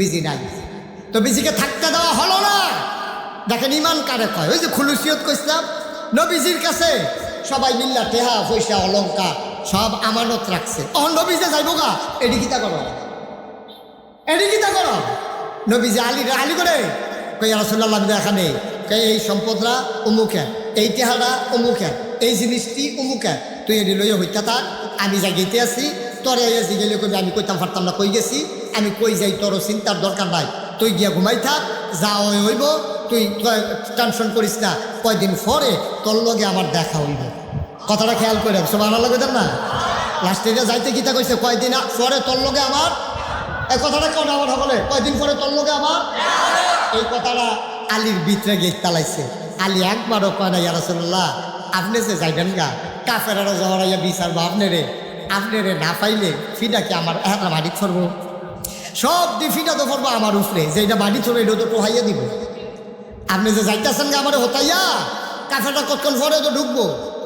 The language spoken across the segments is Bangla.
বিজি নাই। তো বিজিকে থাকতে দেওয়া হলো না। দেখেন ইমান কারে কয়? ওই যে খুলুসিয়ত কইছিলাম, নবীজির কাছে সবাই মিল্লা টেহা, পয়সা অলঙ্কার সব আমানত রাখছে। অহন নবীজে যাইব গা, এডি কিতা করো? এডি কিতা করো? নবীজি আলী আলী করে কই রাসুল্লাহ এখানে কই এই সম্পদরা অমুকে এই টেহারা অমুকে এই জিনিসটি অমুকে তুই এডি লইয়া হইতা থাক, আমি জাগিতে আছি, তোরে এসে গেলে কবি আমি কইতাম পারতাম না, কই গেছি? আমি কই যাই তোর চিন্তার দরকার নাই। তুই গিয়া ঘুমাই থাক, যা হইব, তুই টেনশন করিস না। কয়দিন পরে তোর লগে আমার দেখা হইব। কথাটা খেয়াল করে সব ভালো লাগে না? লাস্টে যাইতে গীতা কইছে, কয়দিন পরে তোর লগে আমার এই কথাটা কেন আমার সকলে, কয়দিন পরে তোর লগে আমার এই কথাটা আলীর ভিতরে গিয়ে তালাইছে। আলী একবারও কয় না ইয়ারসল্লাহ আপনি যে যাইবেন গা কাফের আরও জহরাইয়া বিচার বা আপনি রে আপনি রে না পাইলে ফিটা কি আমার একটা বাড়ি ছড়বো সব দি ফিটা তো করব আমার উপরে। যে এটা বাড়ি ছড়বো এটা তো টোহাইয়া দিব। আপনি যে যাইতেছেন গা আমার হতাইয়া কাফেরটা কতক্ষণ পরে তো ঢুকবো।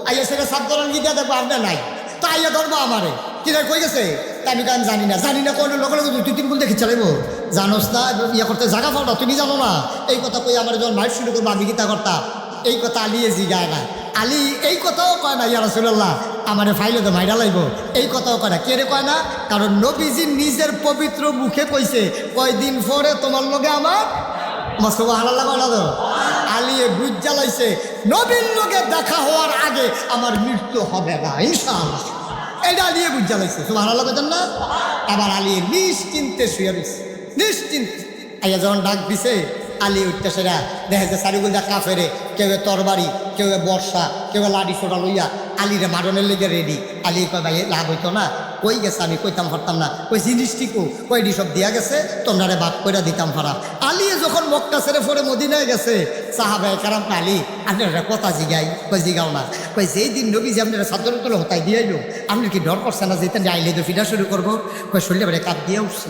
আইয়া সেটা সাত করার গিয়ে দেখব আপনার নাই। তো আইয়া ধরবো আমারে। কিনা কই গেছে? তা আমি কারণ জানি না। জানি না কোনো লোক লোক তুই তিন গুণ দেখে চালাইবো জানোস না ইয়ে করতে জায়গা পাও না তুমি জানো না। এই কথা কই আমার যখন মাইট শুরু করব আমি গীতা করতাম এই কথা আলিয়ে জিগায় না। আলী এই কথাও কয় না, ইয়া রসুল্লাহ আমারে ফাইলে তো মাইরা লাইব। এই কথাও না। কে রে কয় না? কারণ নবীজি নিজের পবিত্র মুখে কইছে, কয়দিন পরে তোমার লগে আমার হালাল্লা কয় না তো? আলিয়ে বুঝ জ্বালাইছে নবীন লোকে দেখা হওয়ার আগে আমার মৃত্যু হবে না, ইনশাআল্লাহ। এটা আলিয়ে বুঝ জ্বালাইছে তোমার হালাল্লা কেন না? আবার আলিয়ে নিশ্চিন্তে শুয়ে রয়েছে নিশ্চিন্তে। আইয়া যখন ডাক দিছে আলী উঠতে সেরা, দেখা যায় চারিগুলটা কাফেরে, কেউ তরবারি, কেউ বর্ষা, কেউ লাডি সোটা লইয়া আলিরে মারণের লেগে রেডি আলী কয়, ভাই লাভ হইতো না। কই গেছে? আমি কইতাম পারতাম না। ওই জিনিসটিকু কয়ডি সব দিয়া গেছে? তোমরা বাদ কইরা দিতাম পারা আলিয়ে যখন মক্কা ছেড়ে পরে মদিনায় গেছে সাহাবাই কারাম আলী আপনারা কথা জিগাই। কই, জিগাও না। কই, যেই দিন নবী যে আপনারা তোলে হতাই দিয়াইলো আপনি কি ডর করছে না যেতেন যে আইলে তো ফিরা শুরু করব? কই শরীরে বেড়ে কাপ দিয়ে উঠছে।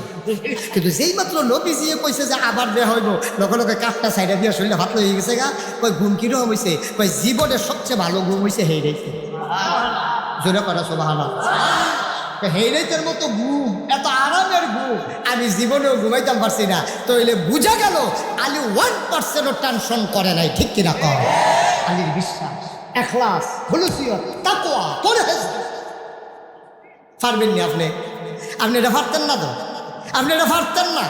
কিন্তু যেই মাত্র নবী জিয়ে কইছে যে আবার দেয়া হইব, লগে লগে কাপটা সাইডে দিয়ে শরীরে ভাত হয়ে গেছে গা। কই ঘুম কীরকম হয়েছে কই জীবনের সবচেয়ে ভালো ঘুম হয়েছে হেই রেখে জোরে করা সোভানা হেইরাইতের মতো ঘুম, এত আরামের ঘুম, আমি জীবনেও ঘুমাইতাম পারছি না। তো এলে বুঝা গেল, আলি ওয়ান পার্সেন্টও টেনশন করে নাই, ঠিক কিনা কর আলীর বিশ্বাস, এখলাস হলুসিয়ত তাকোয়া পরহেজ পারবেন নি আপনি? আপনি এটা পারতেন না তো? আপনি এটা পারতেন না?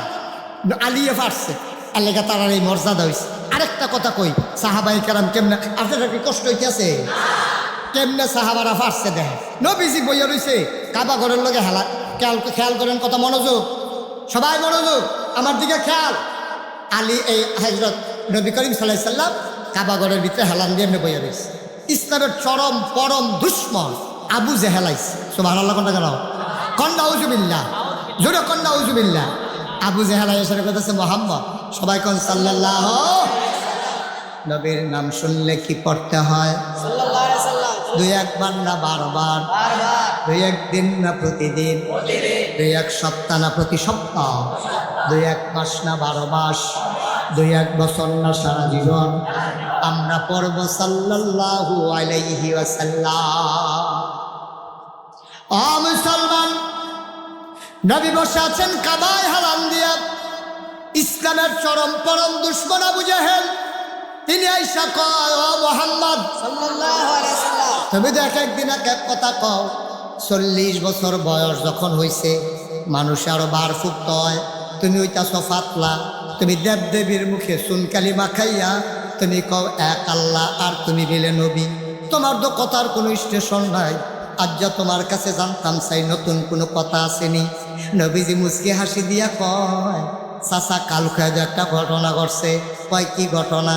আলিয়ে পারছে। আল্লেখা তারার এই মর্যাদা হয়েছে আরেকটা কথা কই সাহাবাই কারাম কেমনে আপনার কি কষ্ট হইতেছে? কেমনে সাহাবারা ফারছে দেয়? নবীজি বইয়া রইছে, কাবা ঘরের লগে হেলা খেয়াল খেয়াল করেন কত মনোযোগ। সবাই মনোযোগ, আমার দিকে খেয়াল। আলী এই হজরত নবী করিম সাল্লাহ সাল্লাম কাবা ঘরের ভিতরে হেলান দিয়ে এমনি বইয়া রয়েছে ইসলামের চরম পরম দুশ্মন আবু যে হেলাইছে সোমান আল্লাহ কন্যা কেন কন্যা উজুবিল্লা জোরে কন্যা উজুবিল্লা আবু জেহালাই এসে কথা মোহাম্মদ, সবাই কন সাল্লাহ নবীর নাম শুনলে কি পড়তে হয়? দুই একবার না বারবার? দুই একদিন না প্রতিদিন? দুই এক সপ্তাহ না প্রতি সপ্তাহ? দুই এক মাস না বারো মাস? দুই এক বছর না সারা জীবন? আমরা পড়ব সাল্লাল্লাহু আলাইহি ওয়াসাল্লাম। ও মুসলমান নবী বসে আছেন কাবায় হালান দিয়া। ইসলামের চরম পরম দুশ্মন আবু জাহেল। তিনি আইসা কয় ও মোহাম্মদ তুমি তো এক একদিন এক এক কথা কও চল্লিশ বছর বয়স যখন হইছে মানুষ আরও বার ফুক্ত হয় তুমি ওইটা সফাতলা তুমি দেব দেবীর মুখে সুনকালি মাখাইয়া তুমি কও এক আল্লাহ আর তুমি বিলে নবী। তোমার তো কথার কোনো স্টেশন নাই আজ যা তোমার কাছে জানতাম চাই নতুন কোনো কথা আসেনি। নবীজি মুসকি হাসি দিয়া কয় চাচা কাল একটা ঘটনা ঘটছে। কয় কি ঘটনা?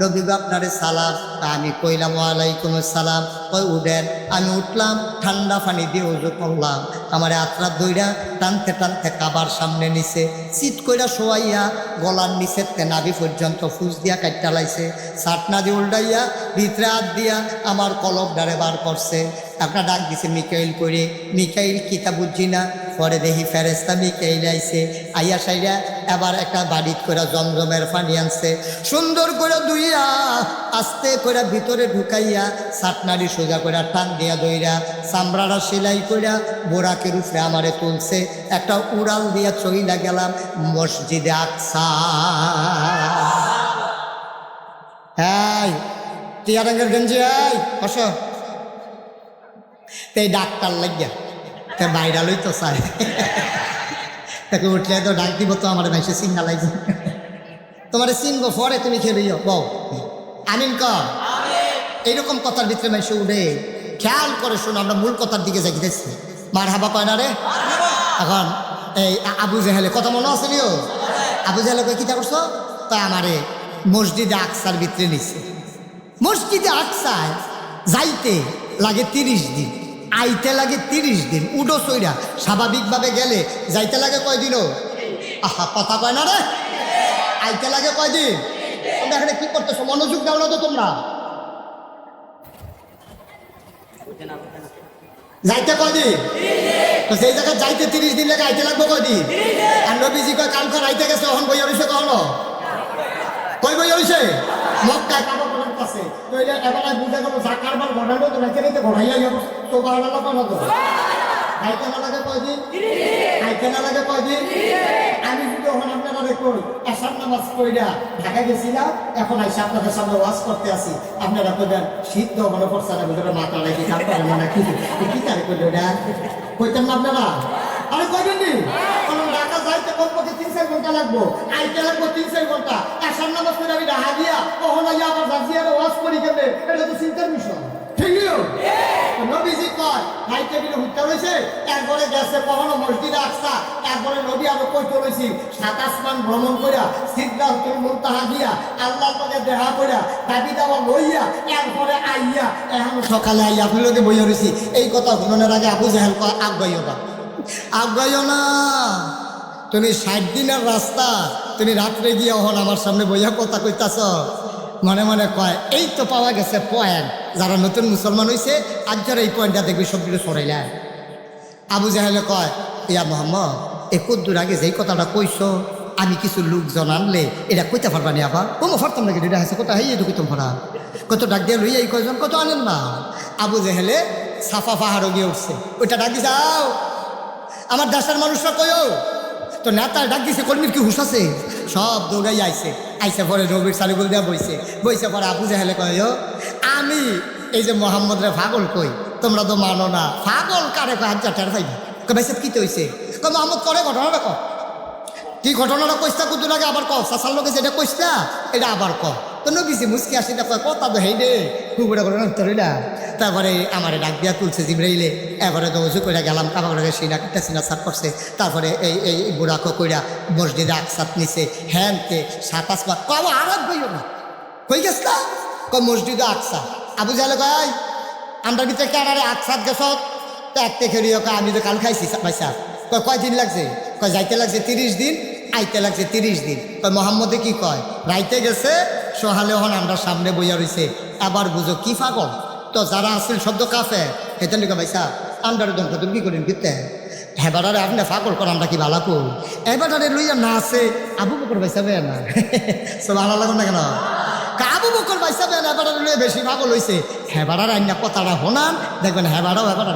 নবী আপনারে সালাম। তা আমি কইলাম, ওয়ালাইকুম সালাম ওই উঠেন আমি উঠলাম, ঠান্ডা পানি দিয়ে উজু করলাম। আমার আত্রা দইরা টানতে টানতে কাবার সামনে নিছে। সিট কইরা শোয়াইয়া গলার নিচে তেনাবি পর্যন্ত ফুস দিয়া কাটটা লাইছে। সাটনা দিয়ে উল্টাইয়া ভিতরে হাত দিয়া আমার কলব ডারে বার করছে। আপনার ডাক দিছে, মিকাইল করে মিকাইল কিতা বুঝছি না? পরে দেখি ফেরেস্তা মিকাইল আইছে। আইয়া সাইরা এবার একটা বাড়ি করে জমজমের পানি আনছে। সুন্দর করে দুইয়া আস্তে করে ভিতরে ঢুকাইয়া সাটনারি সোজা করে টান দিয়া দইরা চামড়াটা সেলাই কইরা বোরাকের উপরে আমারে তুলছে। একটা উড়াল দিয়া চইলা গেলাম মসজিদে আকসা। এই, টিয়া রঙের গঞ্জি, এই বস তাই ডাক্তার লাগিয়া, তা বাইরা লই তো চাই তাকে উঠলে তো ডাক দিব তো আমার ভাইসে চিন্তা লাগবে। তোমার চিনবো পরে তুমি খেয়ে বউ। আমিন এইরকম কথার ভিতরে মাইসে উঠে খেয়াল করে শোনো, আমরা মূল কথার দিকে যাইতেছি মার হাবা কয় না রে? এখন এই আবু জাহেলে, কথা মনে আছে নিও? আবু জাহেলে কই কিতা করছ? তা আমারে মসজিদে আকসার ভিতরে নিছে। মসজিদে আকসায় যাইতে লাগে তিরিশ দিন। আইতে লাগে তিরিশ দিন, উডো সইরা। স্বাভাবিকভাবে গেলে যাইতে লাগে কয়দিনও? আহা, কথা কয় না রে। আইতে লাগে কয়দিন? তোমরা এখানে কি করতেছো? মনোযোগ দাও না তো তোমরা। যাইতে কয়দিন? তো সেই জায়গায় যাইতে তিরিশ দিন লাগে আইতে লাগবো কয়দিন? আর নবীজি কয়, কালকে আইতে গেছে তখন বই রয়েছে কখনো? কই বই রয়েছে মক্কায় কাবা কাছে তো এটা এবার বুঝে গেল জাকার বার ঘটানো তো রাখে নিতে ঘটাইয়া যাব তো তো আইতে না লাগে আইতে না লাগে আমি যদি এখন আপনারা কই এসার নামাজ পড়িয়া ঢাকা গেছিলাম এখন আপনাদের সামনে ওয়াজ করতে আসি আপনারা কইবেন শীত তো মনে পড়ছে না মাথা লাগি মনে কি কি তারে কইল ওটা কইতেন না আপনারা? আরে কমপক্ষে তিন চার ঘণ্টা লাগবো। আইতে লাগবো তিন চার ঘণ্টা। আমি ঢাকা দিয়া কখন আইয়া আবার করি কেমনে? এটা তো চিন্তার বিষয়। নবীজি কয়, ভাই টেবিলে হুট্টা রয়েছে একবারে গেছে কখনো মসজিদে আসতা। একবারে নবী আরও কইতে রয়েছি ভ্রমণ করিয়া সিদ্ধান্তের মুন্তাহা দিয়া আল্লাহর লগে দেখা করিয়া দাবি দাওয়া লইয়া এরপরে আইয়া, এখন সকালে আইয়া লগে বইয়া রয়েছি এই কথা শুনানোর আগে আবু জাহেল কয় আগাইও না। তুমি ষাট দিনের রাস্তা, তুমি রাত্রে গিয়ে হন আমার সামনে বইয়া কথা কইতাছ। মনে মনে কয়, এই তো পাওয়া গেছে পয়েন্ট যারা নতুন মুসলমান হয়েছে আজ যারা এই পয়েন্টটা দেখবি সবগুলো সরাইলেন আবু জাহেলে কয়, ইয়া মোহাম্মদ, এ কদ্দুর আগে যেই কথাটা কইছো, আমি কিছু লোকজন আনলে এটা কইতে পারবা নি আবার? কোনো ফারতাম নাকি? এটা আছে কোথায়? এই ঢুকিতাম ফারা কত ডাক দিয়ে লইয়া এই কয়জন, কত আনেন না? আবু জাহেলে সাফা পাহাড়ও গিয়ে উঠছে, ওইটা ডাকি যাও। আমার দেশের মানুষরা কয়ও তো নেতা ডাক দিছে কর্মীর কি হুশ আছে? সব দৌড়াই আইছে। আইসে পরে রবির সালিগুল দেওয়া বইছে। বইছে পরে আবু জাহেলে কয় "ও, আমি এই যে মোহাম্মদ রে পাগল কই? তোমরা তো মানো না। পাগল কারে কয়? হাজার টের পাইবি। ভাই কি তো হইছে কয় মোহাম্মদ করে ঘটনাটা কয়। কি ঘটনাটা কইস্তা কুদুর আগে আবার কও? সাসার লোকে যেটা কইস্তা এটা আবার ক তো নবীজি মুসকি আসি কয় কথা তো হেই রে কুকুরা করে তোরা তারপরে আমার ডাক দিয়া তুলছে জিমরাইলে এবারে তো উজু করে গেলাম করে সিনা কাটটা সিনা সাত করছে। তারপরে এই এই বুড়াকো কইরা মসজিদে আকসাত নিছে। হ্যানতে সাত আসবার কব আরাম কইও না। কই গেছ না ক মসজিদে আকসা আবু জালে কয় আমরা ভিতরে কেনারে আকসাত গেছ? তো এক থেকে আমি তো কাল খাইছি পয়সা কয় কয়দিন লাগছে? কয়, যাইতে লাগছে তিরিশ দিন, আইতে লাগছে তিরিশ দিন। কয়, মোহাম্মদে কি কয়? রাইতে গেছে সহালে হন, আমরা সামনে বইয়া রইছে। আবার বুঝো কি পাগল? তো যারা আছেন শব্দ কাফে হেতেন লিখা ভাইসা আমরা দন্ত তুমি কি করেন কিতে? হেবারে আপনি ফাগল কর আমরা কি ভালো কর? এবারে লইয়া না আছে, আবু বকর ভাইসা বে না? সব ভালো লাগে না কেন? আবু বকর ভাইসা বে না, এবারে লইয়া বেশি ভাগ হইছে। হেবারে আইনা কথাটা হনান দেখবেন হেবারাও এবারে